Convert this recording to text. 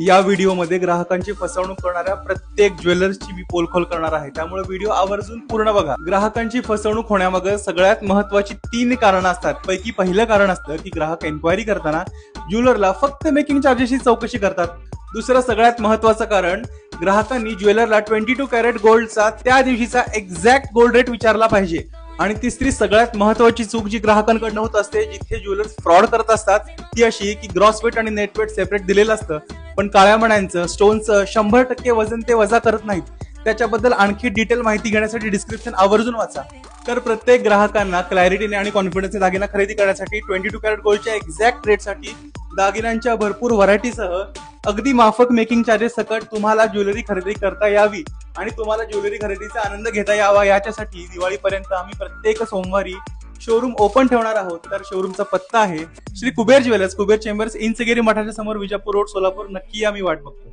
या व्हिडिओमध्ये ग्राहकांची फसवणूक करणाऱ्या प्रत्येक ज्वेलर्सची मी पोलखोल करणार आहे. त्यामुळे व्हिडिओ आवर्जून पूर्ण बघा. ग्राहकांची फसवणूक होण्यामागे सगळ्यात महत्वाची तीन कारणं असतात. पैकी पहिलं कारण असतं की ग्राहक एन्क्वायरी करताना ज्वेलरला फक्त मेकिंग चार्जेसची चौकशी करतात. दुसरं सगळ्यात महत्वाचं कारण ग्राहकांनी ज्वेलरला ट्वेंटी टू कॅरेट गोल्डचा त्या दिवशीचा एक्झॅक्ट गोल्ड रेट विचारला पाहिजे. आणि तिसरी सगळ्यात महत्वाची चूक जी ग्राहकांकडनं होत असते जिथे ज्वेलर्स फ्रॉड करत असतात ती अशी की ग्रॉस वेट आणि नेट वेट सेपरेट दिलेलं असतं. पण काळ्या मण्यांचं स्टोनचं शंभर टक्के वजन ते वजा करत नाहीत. त्याच्याबद्दल आणखी डिटेल माहिती घेण्यासाठी डिस्क्रिप्शन आवर्जून वाचा. तर प्रत्येक ग्राहकांना क्लॅरिटीने आणि कॉन्फिडन्सने दागिना खरेदी करण्यासाठी ट्वेंटी टू कॅरेट गोल्डच्या एक्झॅक्ट रेटसाठी दागिन्यांच्या भरपूर व्हरायटीसह अगदी माफक मेकिंग चार्जेस सकट तुम्हाला ज्वेलरी खरेदी करता यावी आणि तुम्हाला ज्वेलरी खरेदीचा आनंद घेता यावा याच्यासाठी दिवाळीपर्यंत आम्ही प्रत्येक सोमवारी शोरूम ओपन ठेवणार आहोत तर शोरूमचा पत्ता आहे श्री कुबेर ज्वेलर्स कुबेर चेंबर्स इन मठाच्या समोर विजापूर रोड सोलापूर नक्की आम्ही वाट बघतो.